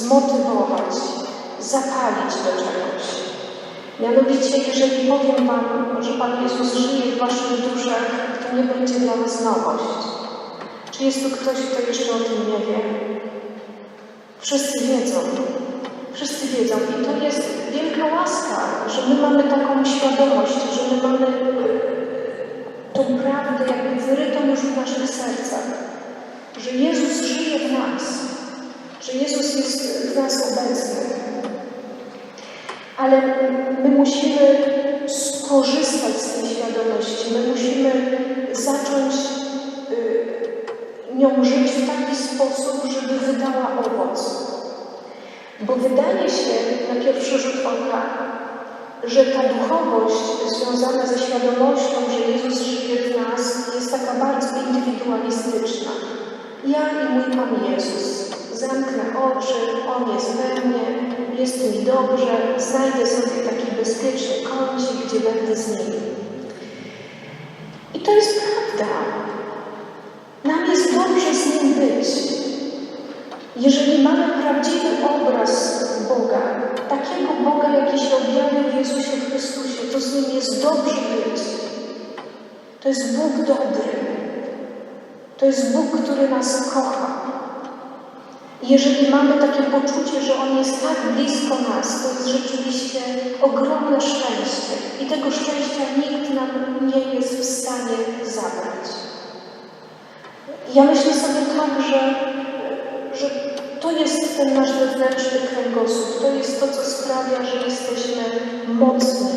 zmotywować, zapalić do czegoś. Mianowicie, jeżeli powiem Wam, że Pan Jezus żyje w Waszych duszach, to nie będzie dla Was nowość. Czy jest tu ktoś, kto jeszcze o tym nie wie? Wszyscy wiedzą. Wszyscy wiedzą. I to jest wielka łaska, że my mamy taką świadomość, że my mamy tą prawdę jakby wyrytą już w naszych sercach. Że Jezus żyje w nas. Że Jezus jest w nas obecny. Ale my musimy skorzystać z tej świadomości. My musimy zacząć y, nią żyć w taki sposób, żeby wydała owoc. Bo wydaje się na pierwszy rzut oka, że ta duchowość związana ze świadomością, że Jezus żyje w nas, jest taka bardzo indywidualistyczna. Ja i mój Pan Jezus. Zamknę oczy, On jest we mnie, jest mi dobrze, znajdę sobie taki bezpieczny kącik, gdzie będę z Nim. I to jest prawda. Nam jest dobrze z Nim być. Jeżeli mamy prawdziwy obraz Boga, takiego Boga, jaki się objawił w Jezusie Chrystusie, to z Nim jest dobrze być. To jest Bóg dobry. To jest Bóg, który nas kocha. Jeżeli mamy takie poczucie, że On jest tak blisko nas, to jest rzeczywiście ogromne szczęście. I tego szczęścia nikt nam nie jest w stanie zabrać. Ja myślę sobie tak, że, że to jest ten nasz wewnętrzny kręgosłup. To jest to, co sprawia, że jesteśmy mocni.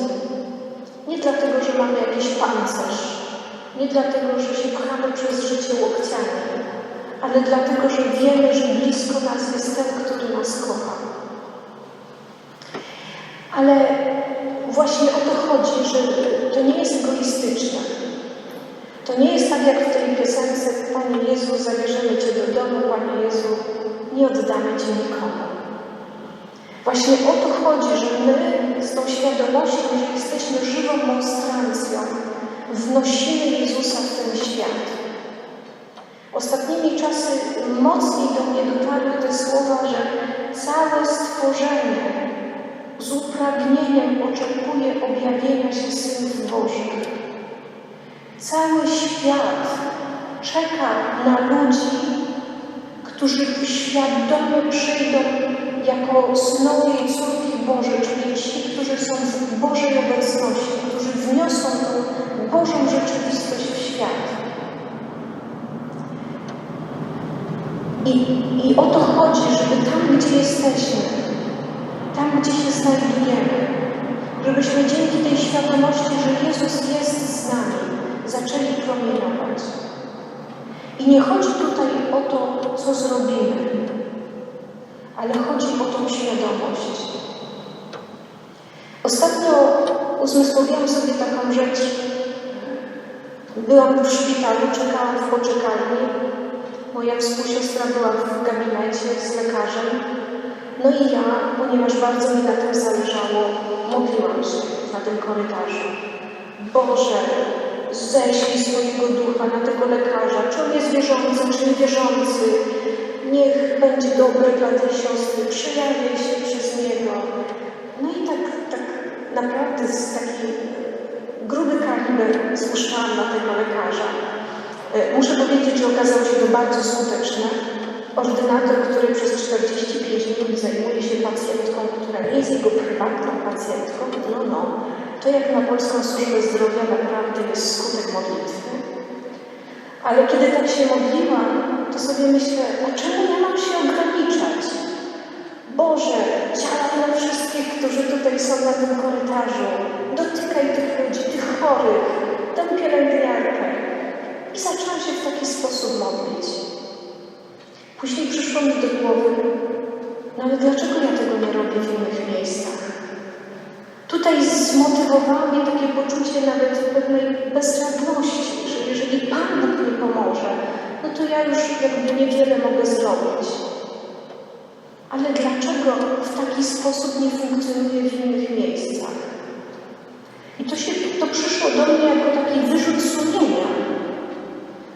Nie dlatego, że mamy jakiś pancerz. Nie dlatego, że się pchamy przez życie łokciami. Ale dlatego, że wiemy, że blisko nas jest ten, który nas kocha. Ale właśnie o to chodzi, że to nie jest egoistyczne. To nie jest tak jak w tej piosence Panie Jezu, zabierzemy Cię do domu, Panie Jezu, nie oddamy Cię nikomu. Właśnie o to chodzi, że my z tą świadomością, że jesteśmy żywą monstrancją, wnosimy Jezusa w ten świat. Ostatnimi czasy mocniej do mnie dotarły te słowa, że całe stworzenie z upragnieniem oczekuje objawienia się synów Bożych. Cały świat czeka na ludzi, którzy świadomie przyjdą jako synowie i córki Boże, czyli ci, którzy są w Bożej obecności, którzy wniosą Bożą rzeczywistość w świat. I, I o to chodzi, żeby tam, gdzie jesteśmy, tam, gdzie się znajdujemy, żebyśmy dzięki tej świadomości, że Jezus jest z nami, zaczęli promieniować. I nie chodzi tutaj o to, co zrobimy, ale chodzi o tą świadomość. Ostatnio uzmysłowiłam sobie taką rzecz. Byłam w szpitalu, czekałam w poczekalni. Moja współsiostra była w gabinecie z lekarzem. No i ja, ponieważ bardzo mi na tym zależało, modliłam się na tym korytarzu. Boże, ześlij swojego ducha na tego lekarza, czy on jest wierzący, czy niewierzący. Niech będzie dobry dla tej siostry, przejawiaj się przez niego. No i tak, tak naprawdę z taki gruby kaliber słyszałam na tego lekarza. E, Muszę powiedzieć, że okazało się to bardzo skuteczne. Ordynator, który przez 45 minut zajmuje się pacjentką, która nie jest jego prywatną pacjentką, no, no, to jak na polską służbę zdrowia naprawdę jest skutek modlitwy. Ale kiedy tak się modliłam, to sobie myślę, a czemu ja mam się ograniczać? Boże, działaj na wszystkich, którzy tutaj są na tym korytarzu. Dotykaj tych ludzi, tych chorych, tę pielęgniarkę. I zaczęłam się w taki sposób modlić. Później przyszło mi do głowy, ale dlaczego ja tego nie robię w innych miejscach? Tutaj zmotywowało mnie takie poczucie nawet pewnej bezradności, że jeżeli Pan Bóg mi pomoże, no to ja już jakby niewiele mogę zrobić. Ale dlaczego w taki sposób nie funkcjonuje w innych miejscach? I to, się, to przyszło do mnie jako taki wyrzut sumienia.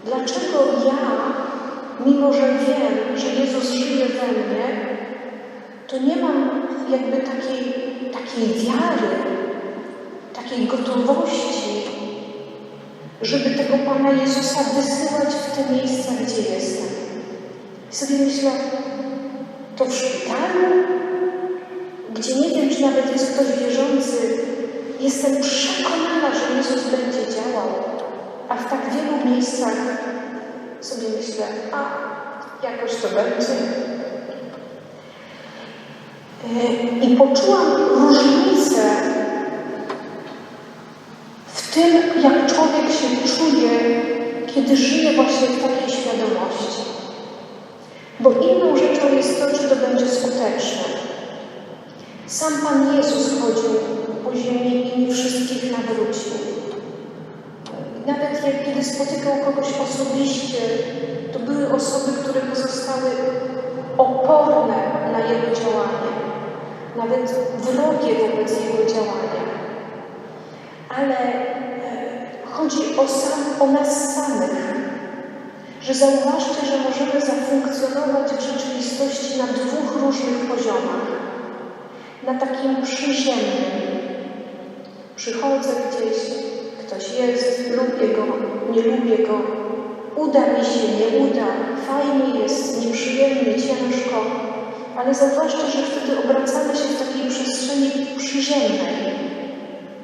Dlaczego ja, mimo że wiem, że Jezus żyje we mnie, to nie mam jakby takiej, takiej wiary, takiej gotowości, żeby tego Pana Jezusa wysyłać w te miejsca, gdzie jestem. I sobie myślę, to w szpitalu, gdzie nie wiem, czy nawet jest ktoś wierzący, jestem przekonana, że Jezus będzie działał, a w tak wielu miejscach sobie myślę, a jakoś to będzie. E, I poczułam różnicę w tym, jak człowiek się czuje, kiedy żyje właśnie w takiej świadomości. Bo inną rzeczą jest to, czy to będzie skuteczne. Sam Pan Jezus chodził po ziemi i nie wszystkich nawrócił. Nawet jak kiedy spotykał kogoś osobiście, to były osoby, które pozostały oporne na Jego działanie, nawet wrogie wobec Jego działania. Ale e, chodzi o, sam, o nas samych, że zauważcie, że możemy zafunkcjonować w rzeczywistości na dwóch różnych poziomach. Na takim przyziemnym. Przychodzę gdzieś, ktoś jest, lubię go, nie lubię go, uda mi się, nie uda, fajnie jest, nieprzyjemnie, ciężko, ale zauważcie, że wtedy obracamy się w takiej przestrzeni przyziemnej.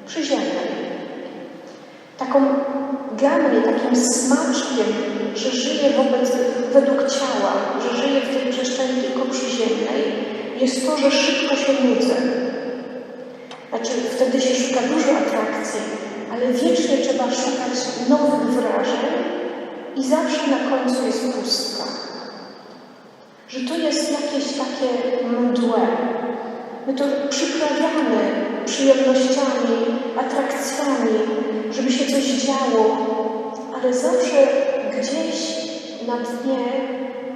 Przyziemnej. Taką dla mnie takim smaczkiem, że żyję wobec, według ciała, że żyję w tej przestrzeni tylko przyziemnej, jest to, że szybko się nudzę. Znaczy, wtedy się szuka dużo atrakcji, ale wiecznie trzeba szukać nowych wrażeń i zawsze na końcu jest pustka. Że to jest jakieś takie mdłe. My to przyprawiamy przyjemnościami, atrakcjami, żeby się coś działo, ale zawsze gdzieś na dnie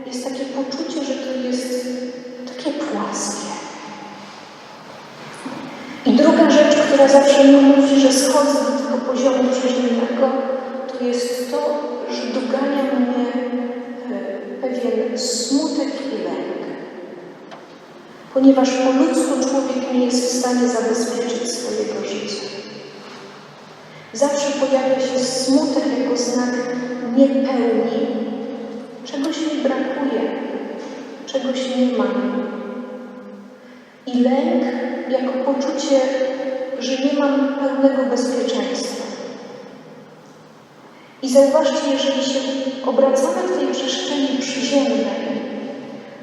jest takie poczucie, że to jest takie płaskie. I druga rzecz, która zawsze mi mówi, że schodzę do tego poziomu przeziemnego, to jest to, że dogania mnie e, pewien smutek i lęk. Ponieważ po ludzku człowiek nie jest w stanie zabezpieczyć swojego życia. Zawsze pojawia się smutek jako znak niepełni, czegoś mi brakuje, czegoś nie mam. I lęk jako poczucie, że nie mam pełnego bezpieczeństwa. I zauważcie, jeżeli się obracamy w tej przestrzeni przyziemnej,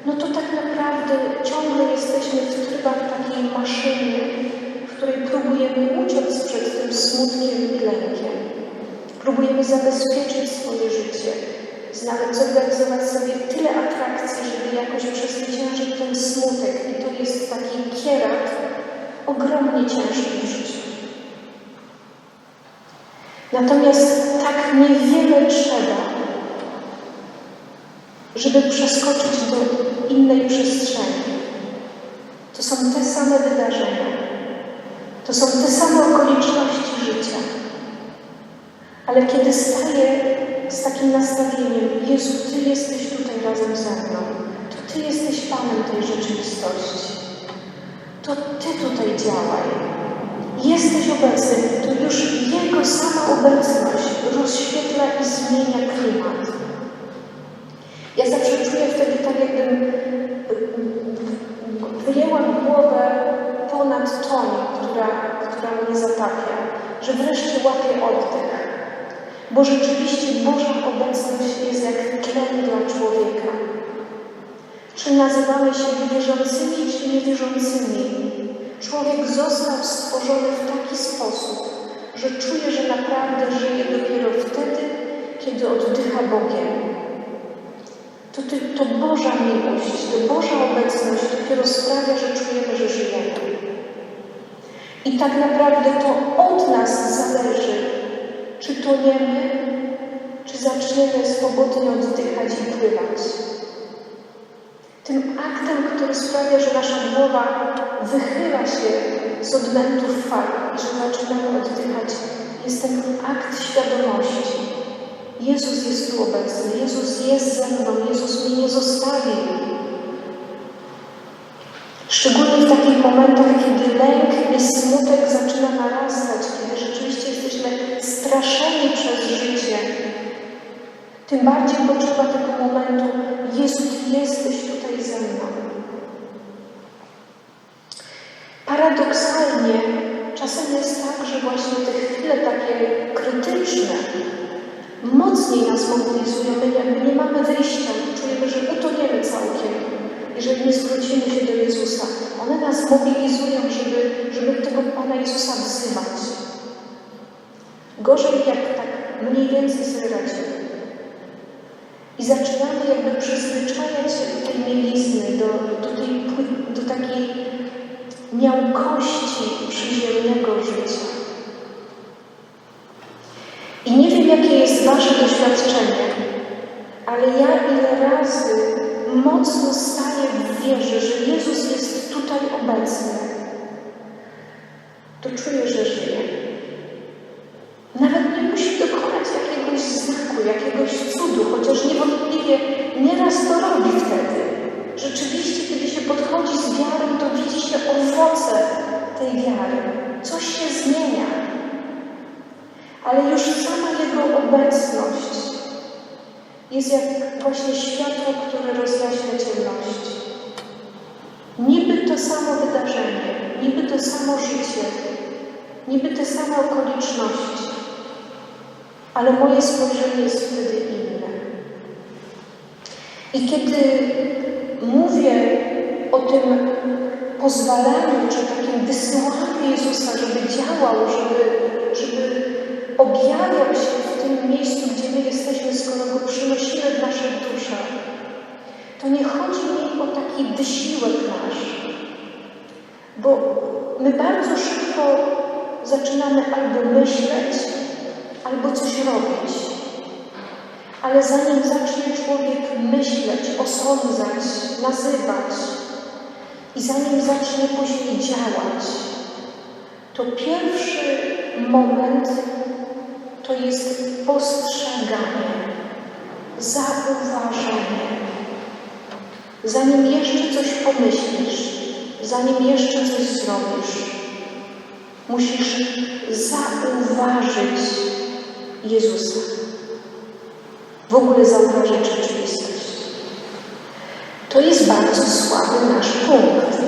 no to tak naprawdę ciągle jesteśmy w trybach takiej maszyny, w której próbujemy uciec przed tym smutkiem i lękiem. Próbujemy zabezpieczyć swoje życie, zorganizować sobie tyle atrakcji, żeby jakoś przezwyciężyć ten smutek. I to jest taki kierat ogromnie ciężki w życiu. Natomiast tak niewiele trzeba, żeby przeskoczyć do innej przestrzeni. To są te same wydarzenia, to są te same okoliczności życia. Ale kiedy staję z takim nastawieniem, Jezu, Ty jesteś tutaj razem ze mną, to Ty jesteś Panem tej rzeczywistości, to Ty tutaj działaj. Jesteś obecny, to już Jego sama obecność rozświetla i zmienia klimat. Ja zawsze czuję wtedy tak, jakbym wyjęłam głowę ponad tą, która, która mnie zatapia, że wreszcie łapię oddech. Bo rzeczywiście Boża obecność jest jak tlen dla człowieka. Nazywamy się wierzącymi, czy niewierzącymi? Człowiek został stworzony w taki sposób, że czuje, że naprawdę żyje dopiero wtedy, kiedy oddycha Bogiem. To, to Boża miłość, to Boża obecność dopiero sprawia, że czujemy, że żyjemy. I tak naprawdę to od nas zależy, czy toniemy, czy zaczniemy swobodnie oddychać i pływać. Tym aktem, który sprawia, że nasza głowa wychyla się z odmętów fal i że zaczynamy oddychać, jest ten akt świadomości. Jezus jest tu obecny, Jezus jest ze mną, Jezus mnie nie zostawił. Szczególnie w takich momentach, kiedy lęk i smutek zaczyna narastać, kiedy rzeczywiście jesteśmy straszeni przez życie, tym bardziej potrzeba tego momentu, Jezu, Ty jesteś tutaj ze mną. Paradoksalnie czasem jest tak, że właśnie te chwile takie krytyczne mocniej nas mobilizują. My nie mamy wyjścia, czujemy, że utoniemy całkiem, jeżeli nie zwrócimy się do Jezusa. One nas mobilizują, żeby, żeby tego Pana Jezusa wzywać. Gorzej jak tak mniej więcej sobie radzimy. I zaczynamy jakby przyzwyczajać się do tej mielizny, do, do, tej, do takiej miałkości przyziemnego życia. I nie wiem, jakie jest Wasze doświadczenie, ale ja ile razy mocno staję w wierze, że Jezus jest tutaj obecny, to czuję, że. Nawet nie musi dokonać jakiegoś znaku, jakiegoś cudu, chociaż niewątpliwie nieraz to robi wtedy. Rzeczywiście, kiedy się podchodzi z wiarą, to widzi się owoce tej wiary. Coś się zmienia. Ale już sama Jego obecność jest jak właśnie światło, które rozjaśnia ciemność. Niby to samo wydarzenie, niby to samo życie, niby te same okoliczności, ale moje spojrzenie jest wtedy inne. I kiedy mówię o tym pozwalaniu, czy takim wysyłaniu Jezusa, żeby działał, żeby, żeby objawiał się w tym miejscu, gdzie my jesteśmy, skoro Go przynosimy w naszych duszach, to nie chodzi mi o taki wysiłek nasz, bo my bardzo szybko zaczynamy albo myśleć, albo coś robić. Ale zanim zacznie człowiek myśleć, osądzać, nazywać i zanim zacznie później działać, to pierwszy moment to jest postrzeganie, zauważenie. Zanim jeszcze coś pomyślisz, zanim jeszcze coś zrobisz, musisz zauważyć Jezusa. W ogóle zauważyć rzeczywistość. To jest bardzo słaby nasz punkt.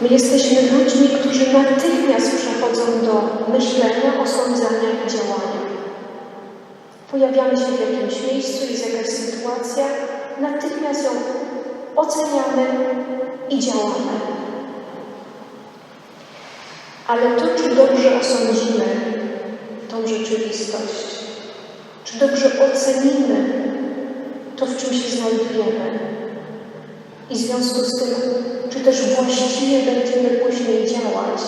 My jesteśmy ludźmi, którzy natychmiast przechodzą do myślenia, osądzania i działania. Pojawiamy się w jakimś miejscu, jest jakaś sytuacja, natychmiast ją oceniamy i działamy. Ale to, czy dobrze osądzimy tą rzeczywistość, czy dobrze ocenimy to, w czym się znajdujemy, i w związku z tym, czy też właściwie będziemy później działać,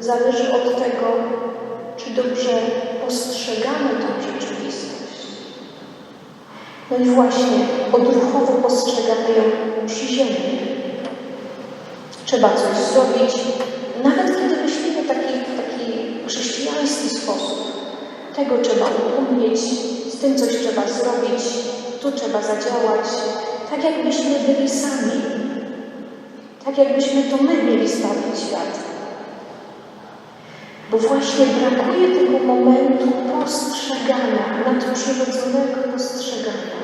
zależy od tego, czy dobrze postrzegamy tą rzeczywistość. No i właśnie odruchowo postrzegamy ją przyziemnie. Trzeba coś zrobić, nawet kiedy myślimy w taki, taki chrześcijański sposób. Tego trzeba upomnieć, z tym coś trzeba zrobić, tu trzeba zadziałać, tak jakbyśmy byli sami, tak jakbyśmy to my mieli sprawić świat. Bo właśnie brakuje tego momentu postrzegania, nadprzyrodzonego postrzegania.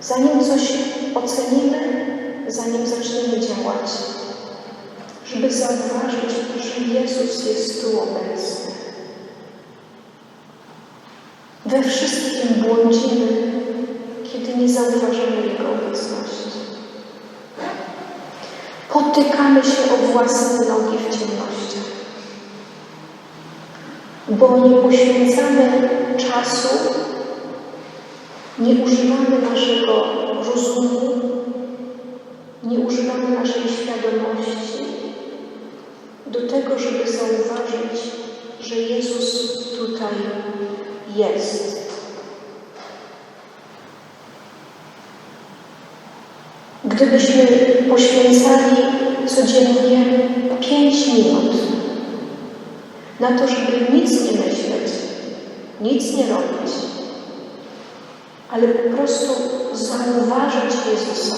Zanim coś ocenimy, zanim zaczniemy działać, żeby zauważyć, że Jezus jest tu obecny. We wszystkim błądzimy, kiedy nie zauważamy Jego obecności. Potykamy się o własne nogi w ciemnościach, bo nie poświęcamy czasu, nie używamy naszego rozumu, nie używamy naszej świadomości do tego, żeby zauważyć, że Jezus tutaj jest. gdybyśmy poświęcali codziennie 5 minut na to, żeby nic nie myśleć, nic nie robić, ale po prostu zauważyć Jezusa.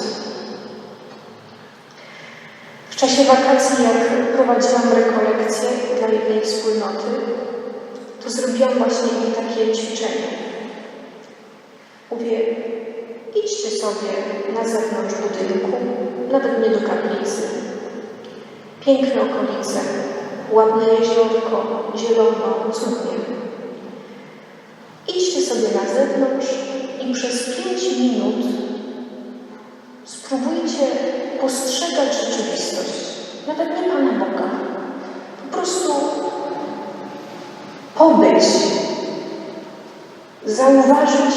W czasie wakacji, jak prowadziłam rekolekcje dla jednej wspólnoty, zrobiłam właśnie takie ćwiczenie. Mówię, idźcie sobie na zewnątrz budynku, nawet nie do kaplicy. Piękne okolice, ładne jeziorko, zielono, cudnie. Idźcie sobie na zewnątrz i przez pięć minut spróbujcie postrzegać rzeczywistość. Nawet nie Pana Boga. Po prostu zauważyć,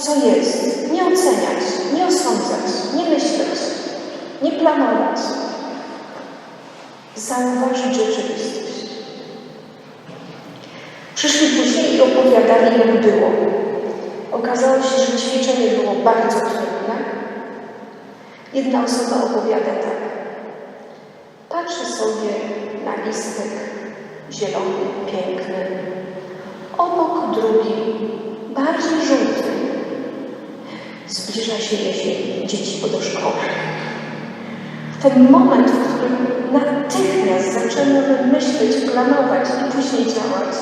co jest, nie oceniać, nie osądzać, nie myśleć, nie planować. Zauważyć rzeczywistość. Przyszli później i opowiadali, jak było. Okazało się, że ćwiczenie było bardzo trudne. Jedna osoba opowiada tak. Patrzę sobie na listek zielony, piękny. Obok drugi, bardziej żółty. Zbliża się jesień, dzieci do szkoły. Ten moment, w którym natychmiast zaczynamy myśleć, planować i później działać,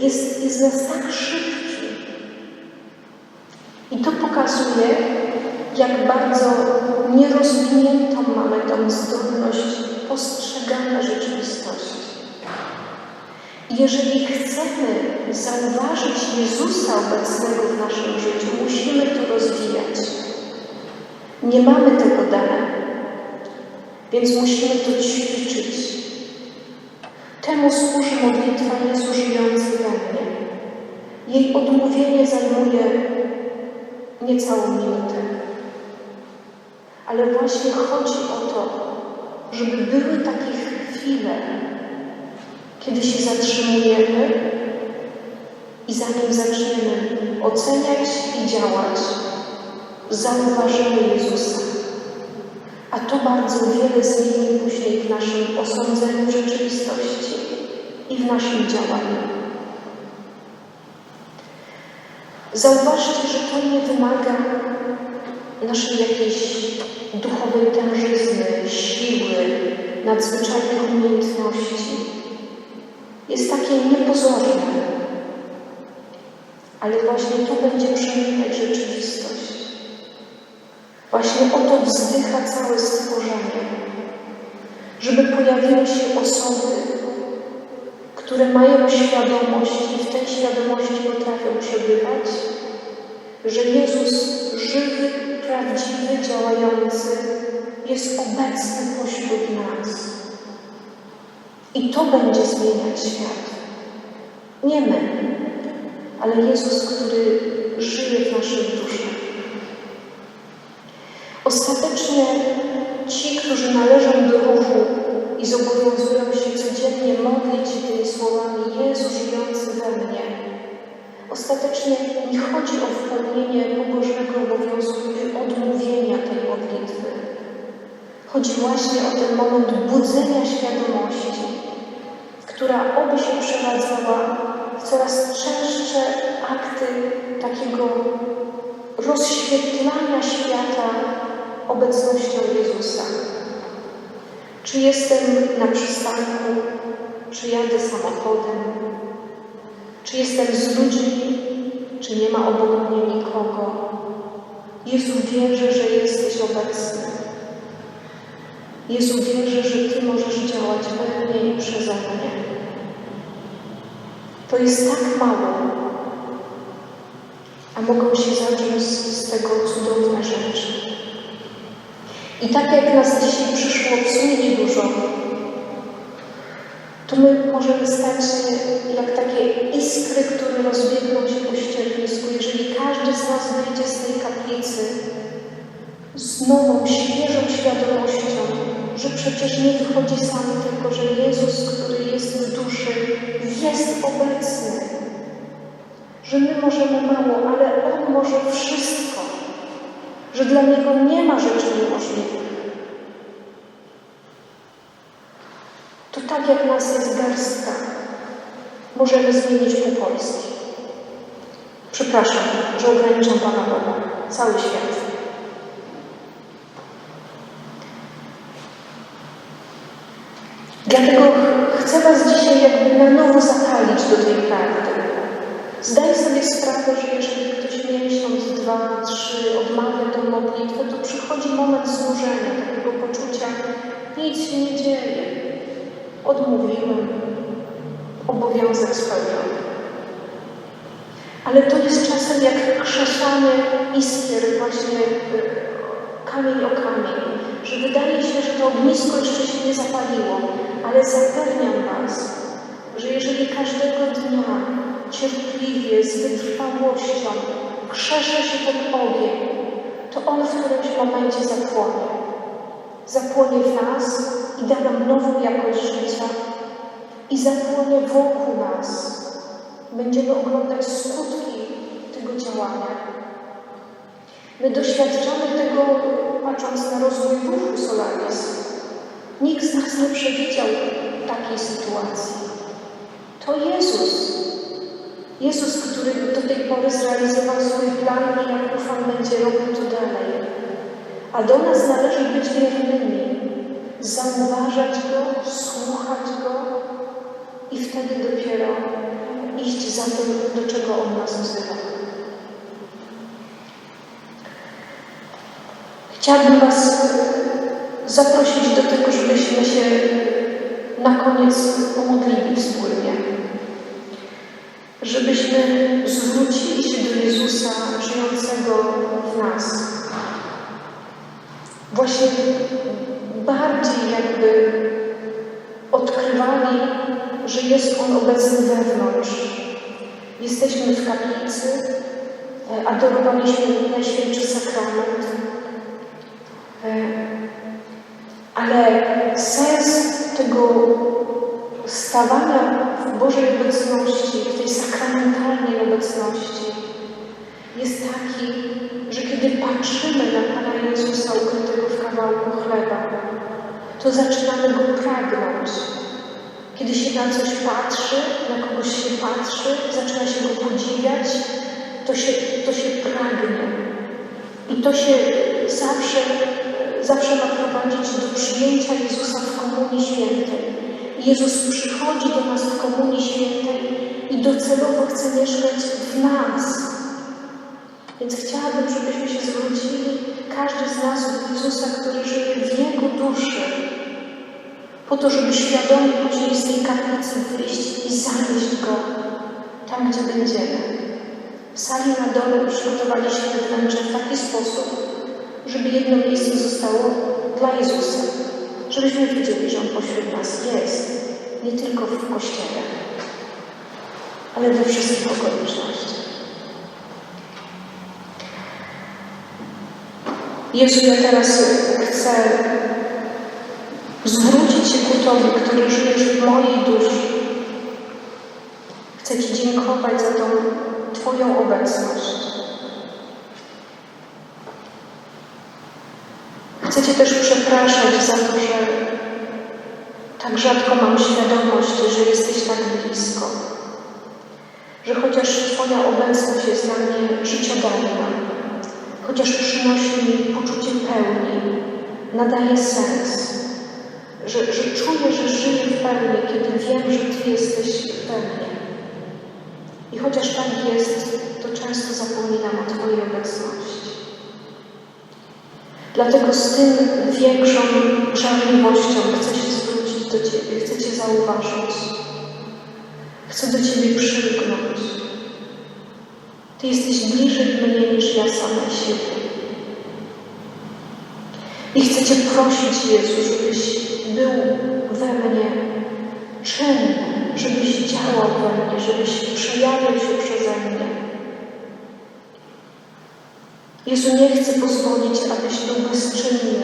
jest, jest nas tak szybki. I to pokazuje, jak bardzo nierozwiniętą mamy tą zdolność postrzegania rzeczywistości. Jeżeli chcemy zauważyć Jezusa obecnego w naszym życiu, musimy to rozwijać. Nie mamy tego dane, więc musimy to ćwiczyć. Temu służy modlitwa Jezu żyjący we mnie. Jej odmówienie zajmuje niecałą minutę. Ale właśnie chodzi o to, żeby były takie chwile, kiedy się zatrzymujemy i zanim zaczniemy oceniać i działać, zauważymy Jezusa. A to bardzo wiele zmieni później w naszym osądzeniu rzeczywistości i w naszym działaniu. Zauważcie, że to nie wymaga naszej jakiejś duchowej tężyzny, siły, nadzwyczajnych umiejętności. Jest takie niepozorne, ale właśnie tu będzie przenikać rzeczywistość. Właśnie o to wzdycha całe stworzenie, żeby pojawiły się osoby, które mają świadomość i w tej świadomości potrafią przebywać, że Jezus żywy, prawdziwy, działający jest obecny pośród nas. I to będzie zmieniać świat. Nie my, ale Jezus, który żyje w naszych duszach. Ostatecznie ci, którzy należą do ruchu i zobowiązują się codziennie modlić tymi słowami Jezu żyjący we mnie, ostatecznie nie chodzi o wypełnienie pobożnego obowiązku i odmówienia tej modlitwy. Chodzi właśnie o ten moment budzenia świadomości, która oby się przeradzała w coraz częstsze akty takiego rozświetlania świata obecnością Jezusa. Czy jestem na przystanku, czy jadę samochodem, czy jestem z ludźmi, czy nie ma obok mnie nikogo. Jezu, wierzę, że jesteś obecny. Jezu, wierzę, że Ty możesz działać we mnie i przeze mnie. To jest tak mało, a mogą się zacząć z tego cudowne rzeczy. I tak jak nas dzisiaj przyszło w sumie niedużo, to my możemy stać się jak takie iskry, które rozbiegną się po ściernisku. Jeżeli każdy z nas wyjdzie z tej kaplicy z nową, świeżą świadomością, że przecież nie wychodzi sam, tylko że Jezus, który jest w duszy, jest obecny. Że my możemy mało, ale On może wszystko. że dla Niego nie ma rzeczy niemożliwych. To tak jak nas jest garstka, możemy zmienić pół Polski. Przepraszam, że ograniczam Pana Boga. Cały świat. Dlatego chcę Was dzisiaj jakby na nowo zapalić do tej prawdy. Zdaję sobie sprawę, że jeżeli ktoś miesiąc, dwa, trzy odmawia tą modlitwę, to przychodzi moment znużenia, takiego poczucia, nic się nie dzieje. Odmówiłem, obowiązek spełniony. Ale to jest czasem jak krzeszanie iskier, właśnie y, kamień o kamień, że wydaje się, że to ognisko jeszcze się nie zapaliło, ale zapewniam Was, że jeżeli każdego dnia cierpliwie, z wytrwałością krzesze się ten ogień, to on w którymś momencie zapłonie. Zapłonie w nas i da nam nową jakość życia i zapłonie wokół nas. Będziemy oglądać skutki tego działania. My doświadczamy tego, patrząc na rozwój ruchu Solaris. Nikt z nas nie przewidział takiej sytuacji. To Jezus. Jezus, który do tej pory zrealizował swój plan i jak ufam będzie robił to dalej. A do nas należy być wiernymi, zauważać Go, słuchać Go i wtedy dopiero iść za tym, do czego On nas wzywa. Chciałabym Was zaprosić do tego, żebyśmy się na koniec pomodlili wspólnie. Żebyśmy zwrócili się do Jezusa żyjącego w nas. Właśnie bardziej jakby odkrywali, że jest On obecny wewnątrz. Jesteśmy w kaplicy, adorowaliśmy Najświętszy Sakrament, ale sens tego stawania Bożej obecności, w tej sakramentalnej obecności jest taki, że kiedy patrzymy na Pana Jezusa ukrytego w kawałku chleba, to zaczynamy Go pragnąć. Kiedy się na coś patrzy, na kogoś się patrzy, zaczyna się Go podziwiać, to się, to się pragnie. I to się zawsze zawsze ma prowadzić do przyjęcia Jezusa w Komunii Świętej. Jezus przychodzi do nas w Komunii Świętej i docelowo chce mieszkać w nas. Więc chciałabym, żebyśmy się zwrócili, każdy z nas do Jezusa, który żyje w Jego duszy, po to, żeby świadomie później z tej kaplicy wyjść i zanieść Go tam, gdzie będziemy. W sali na dole przygotowaliśmy wnętrze w taki sposób, żeby jedno miejsce zostało dla Jezusa. Żebyśmy wiedzieli, że On pośród nas jest, nie tylko w Kościele, ale we wszystkich okolicznościach. Jezu, ja teraz chcę zwrócić się ku Tobie, który żyjesz w mojej duszy. Chcę Ci dziękować za tą Twoją obecność. Chcę też przepraszać za to, że tak rzadko mam świadomość, że jesteś tak blisko. Że chociaż Twoja obecność jest dla mnie życiodajna, chociaż przynosi mi poczucie pełni, nadaje sens, że, że czuję, że żyję w pełni, kiedy wiem, że Ty jesteś we mnie. I chociaż tak jest, to często zapominam o Twojej obecności. Dlatego z tym większą żarliwością chcę się zwrócić do Ciebie, chcę Cię zauważyć. Chcę do Ciebie przylgnąć. Ty jesteś bliżej mnie niż ja sama siebie. I chcę Cię prosić, Jezu, żebyś był we mnie czynny, żebyś działał we mnie, żebyś przejawiał się przeze mnie. Jezu, nie chcę pozwolić, abyś był bezczynny,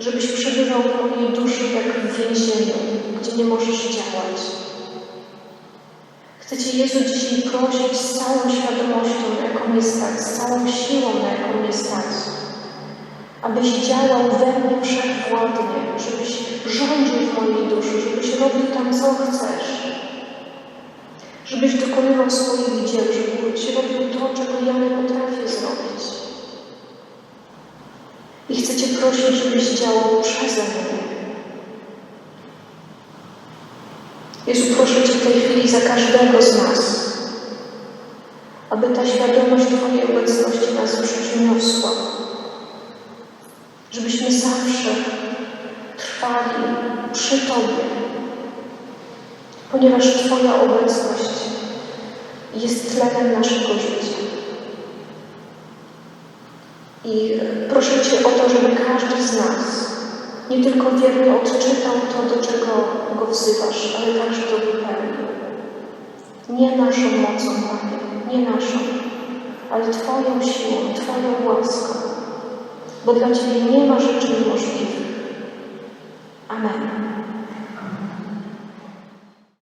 żebyś przebywał w mojej duszy jak w więzieniu, gdzie nie możesz działać. Chcę Cię, Jezu, dzisiaj prosić z całą świadomością, jaką mnie stać, z całą siłą, na jaką mnie stać, abyś działał we mnie wszechwładnie, żebyś rządził w mojej duszy, żebyś robił tam, co chcesz, żebyś dokonywał swoich dzieł, żebyś robił to, czego ja nie potrafię zrobić. I chcę Cię prosić, żebyś działał przeze mnie. Jezu, proszę Cię w tej chwili za każdego z nas, aby ta świadomość Twojej obecności nas przyniosła. Żebyśmy zawsze trwali przy Tobie, ponieważ Twoja obecność jest tlenem naszego życia. I proszę Cię o to, żeby każdy z nas nie tylko wiernie odczytał to, do czego Go wzywasz, ale także to wypełnił. Nie naszą mocą, Panie, nie naszą, ale Twoją siłą, Twoją łaską, bo dla Ciebie nie ma rzeczy niemożliwych. Amen.